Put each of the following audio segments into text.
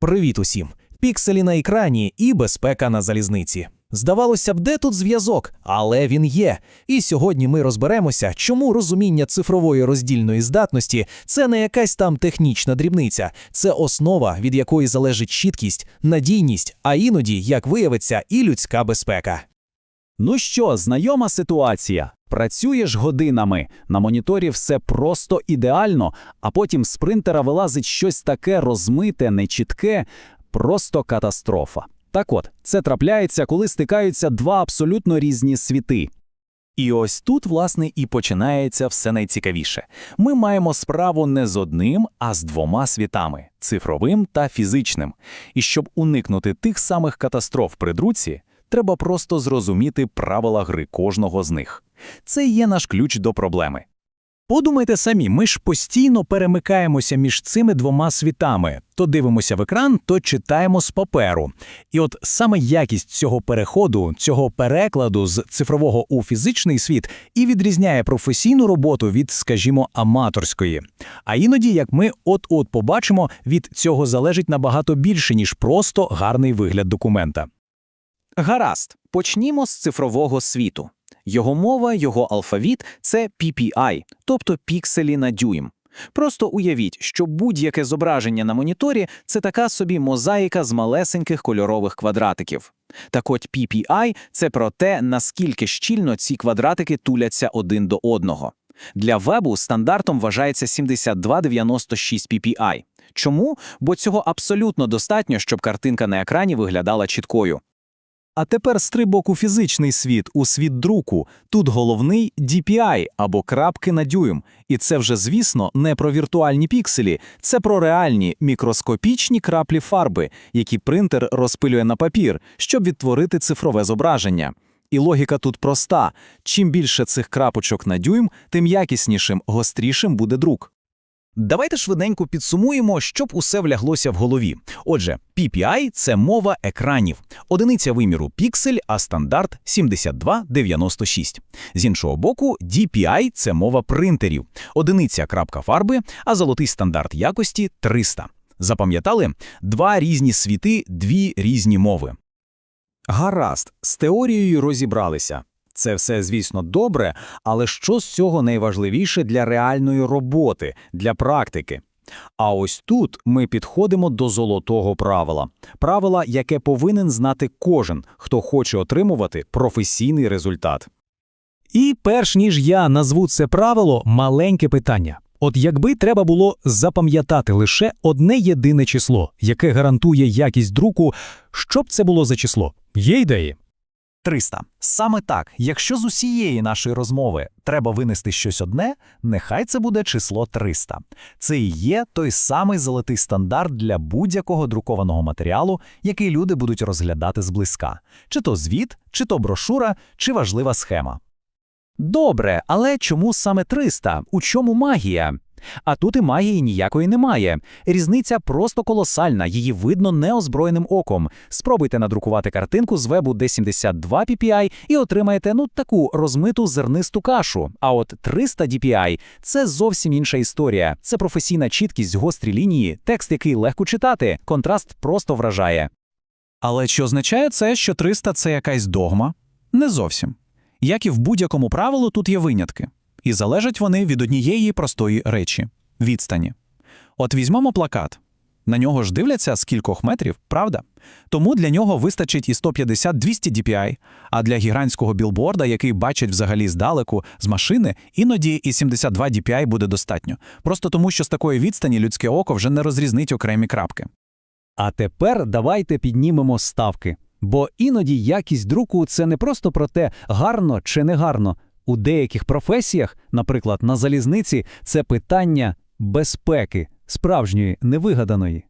Привіт усім! Пікселі на екрані і безпека на залізниці. Здавалося б, де тут зв'язок, але він є. І сьогодні ми розберемося, чому розуміння цифрової роздільної здатності це не якась там технічна дрібниця, це основа, від якої залежить чіткість, надійність, а іноді, як виявиться, і людська безпека. Ну що, знайома ситуація. Працюєш годинами, на моніторі все просто ідеально, а потім з принтера вилазить щось таке розмите, нечітке, просто катастрофа. Так от, це трапляється, коли стикаються два абсолютно різні світи. І ось тут, власне, і починається все найцікавіше. Ми маємо справу не з одним, а з двома світами цифровим та фізичним. І щоб уникнути тих самих катастроф при друці, треба просто зрозуміти правила гри кожного з них. Це є наш ключ до проблеми. Подумайте самі, ми ж постійно перемикаємося між цими двома світами. То дивимося в екран, то читаємо з паперу. І от саме якість цього переходу, цього перекладу з цифрового у фізичний світ і відрізняє професійну роботу від, скажімо, аматорської. А іноді, як ми от-от побачимо, від цього залежить набагато більше, ніж просто гарний вигляд документа. Гаразд, почнімо з цифрового світу. Його мова, його алфавіт це PPI, тобто пікселі на дюйм. Просто уявіть, що будь-яке зображення на моніторі це така собі мозаїка з малесеньких кольорових квадратиків. Так от PPI – це про те, наскільки щільно ці квадратики туляться один до одного. Для вебу стандартом вважається 7296 PPI. Чому? Бо цього абсолютно достатньо, щоб картинка на екрані виглядала чіткою. А тепер стрибок у фізичний світ, у світ друку. Тут головний DPI або крапки на дюйм. І це вже, звісно, не про віртуальні пікселі, це про реальні мікроскопічні краплі фарби, які принтер розпилює на папір, щоб відтворити цифрове зображення. І логіка тут проста: чим більше цих крапочок на дюйм, тим якіснішим, гострішим буде друк. Давайте швиденько підсумуємо, щоб усе вляглося в голові. Отже, PPI – це мова екранів, одиниця виміру піксель, а стандарт 7296. З іншого боку, DPI – це мова принтерів, одиниця крапка фарби, а золотий стандарт якості 300. Запам'ятали? Два різні світи, дві різні мови. Гаразд, з теорією розібралися. Це все, звісно, добре, але що з цього найважливіше для реальної роботи, для практики? А ось тут ми підходимо до золотого правила. Правила, яке повинен знати кожен, хто хоче отримувати професійний результат. І перш ніж я назву це правило, маленьке питання. От якби треба було запам'ятати лише одне єдине число, яке гарантує якість друку, що б це було за число? Є ідеї? 300. Саме так, якщо з усієї нашої розмови треба винести щось одне, нехай це буде число 300. Це і є той самий золотий стандарт для будь-якого друкованого матеріалу, який люди будуть розглядати зблизька. Чи то звіт, чи то брошура, чи важлива схема. Добре, але чому саме 300? У чому магія? А тут і магії ніякої немає. Різниця просто колосальна, її видно неозброєним оком. Спробуйте надрукувати картинку з вебу D72 PPI і отримаєте ну таку розмиту зернисту кашу. А от 300 DPI – це зовсім інша історія. Це професійна чіткість, гострі лінії, текст, який легко читати, контраст просто вражає. Але чи означає це, що 300 – це якась догма? Не зовсім. Як і в будь-якому правилу, тут є винятки. І залежать вони від однієї простої речі відстані. От візьмемо плакат. На нього ж дивляться з кількох метрів, правда? Тому для нього вистачить і 150-200 DPI, а для гігантського білборда, який бачать взагалі здалеку, з машини, іноді і 72 DPI буде достатньо. Просто тому, що з такої відстані людське око вже не розрізнить окремі крапки. А тепер давайте піднімемо ставки. Бо іноді якість друку це не просто про те, гарно чи не гарно. У деяких професіях, наприклад, на залізниці, це питання безпеки, справжньої, невигаданої.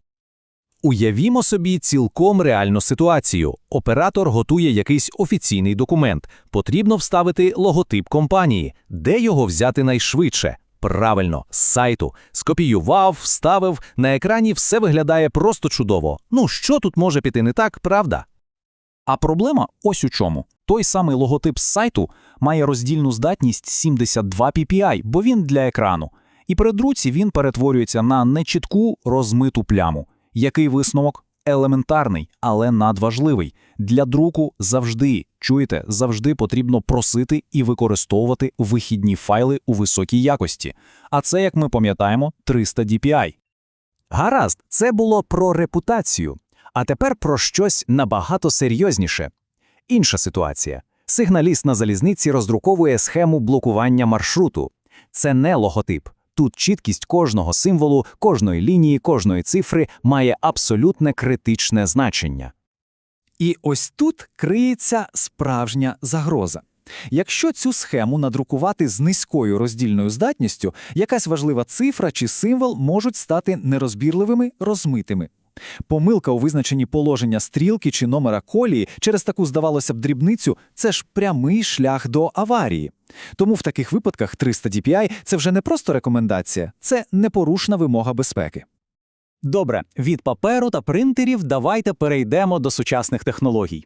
Уявімо собі цілком реальну ситуацію. Оператор готує якийсь офіційний документ. Потрібно вставити логотип компанії, де його взяти найшвидше. Правильно, з сайту. Скопіював, вставив, на екрані все виглядає просто чудово. Ну, що тут може піти не так, правда? А проблема ось у чому. Той самий логотип з сайту має роздільну здатність 72 PPI, бо він для екрану. І при друці він перетворюється на нечітку розмиту пляму. Який висновок? Елементарний, але надважливий. Для друку завжди, чуєте, завжди потрібно просити і використовувати вихідні файли у високій якості. А це, як ми пам'ятаємо, 300 DPI. Гаразд, це було про репутацію. А тепер про щось набагато серйозніше. Інша ситуація. Сигналіст на залізниці роздруковує схему блокування маршруту. Це не логотип. Тут чіткість кожного символу, кожної лінії, кожної цифри має абсолютне критичне значення. І ось тут криється справжня загроза. Якщо цю схему надрукувати з низькою роздільною здатністю, якась важлива цифра чи символ можуть стати нерозбірливими, розмитими. Помилка у визначенні положення стрілки чи номера колії через таку, здавалося б, дрібницю – це ж прямий шлях до аварії. Тому в таких випадках 300 DPI – це вже не просто рекомендація, це непорушна вимога безпеки. Добре, від паперу та принтерів давайте перейдемо до сучасних технологій.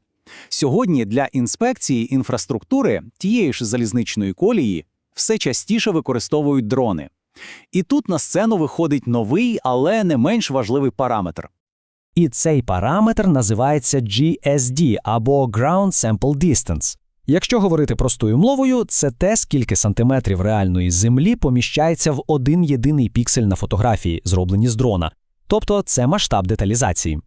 Сьогодні для інспекції інфраструктури тієї ж залізничної колії все частіше використовують дрони. І тут на сцену виходить новий, але не менш важливий параметр. І цей параметр називається GSD або Ground Sample Distance. Якщо говорити простою мовою, це те, скільки сантиметрів реальної землі поміщається в один єдиний піксель на фотографії, зроблені з дрона. Тобто це масштаб деталізації.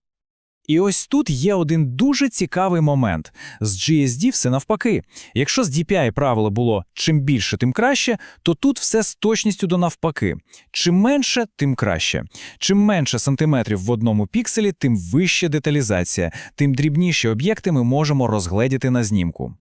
І ось тут є один дуже цікавий момент. З GSD все навпаки. Якщо з DPI правило було чим більше, тим краще, то тут все з точністю до навпаки. Чим менше, тим краще. Чим менше сантиметрів в одному пікселі, тим вища деталізація, тим дрібніші об'єкти ми можемо розгледіти на знімку.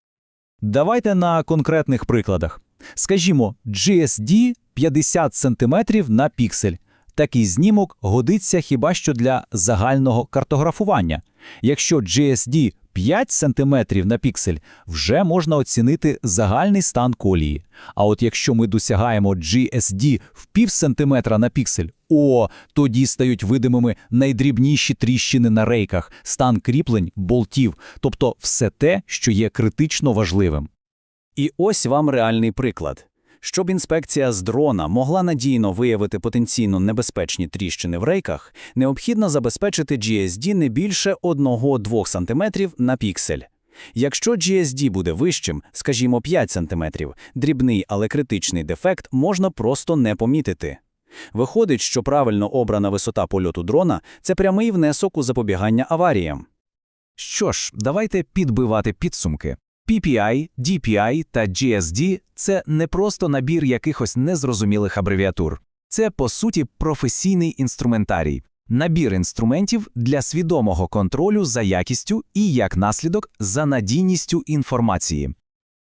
Давайте на конкретних прикладах. Скажімо, GSD 50 см на піксель. Такий знімок годиться хіба що для загального картографування. Якщо GSD 5 см на піксель, вже можна оцінити загальний стан колії. А от якщо ми досягаємо GSD в пів сантиметра на піксель, о, тоді стають видимими найдрібніші тріщини на рейках, стан кріплень, болтів, тобто все те, що є критично важливим. І ось вам реальний приклад. Щоб інспекція з дрона могла надійно виявити потенційно небезпечні тріщини в рейках, необхідно забезпечити GSD не більше 1-2 см на піксель. Якщо GSD буде вищим, скажімо 5 см, дрібний, але критичний дефект можна просто не помітити. Виходить, що правильно обрана висота польоту дрона – це прямий внесок у запобігання аваріям. Що ж, давайте підбивати підсумки. PPI, DPI та GSD – це не просто набір якихось незрозумілих абревіатур. Це, по суті, професійний інструментарій, набір інструментів для свідомого контролю за якістю і, як наслідок, за надійністю інформації.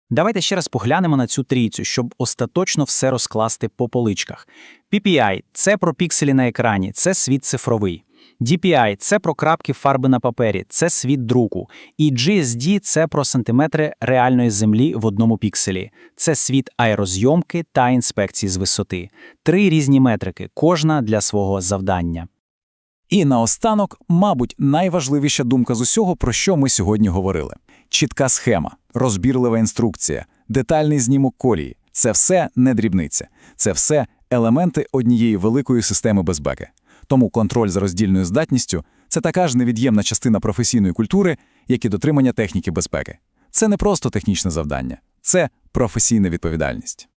Давайте ще раз поглянемо на цю трійцю, щоб остаточно все розкласти по поличках. PPI – це про пікселі на екрані, це світ цифровий. DPI – це про крапки фарби на папері, це світ друку. І GSD – це про сантиметри реальної землі в одному пікселі. Це світ аерозйомки та інспекції з висоти. Три різні метрики, кожна для свого завдання. І наостанок, мабуть, найважливіша думка з усього, про що ми сьогодні говорили. Чітка схема, розбірлива інструкція, детальний знімок колії – це все не дрібниця. Це все елементи однієї великої системи безпеки. Тому контроль за роздільною здатністю – це така ж невід'ємна частина професійної культури, як і дотримання техніки безпеки. Це не просто технічне завдання, це професійна відповідальність.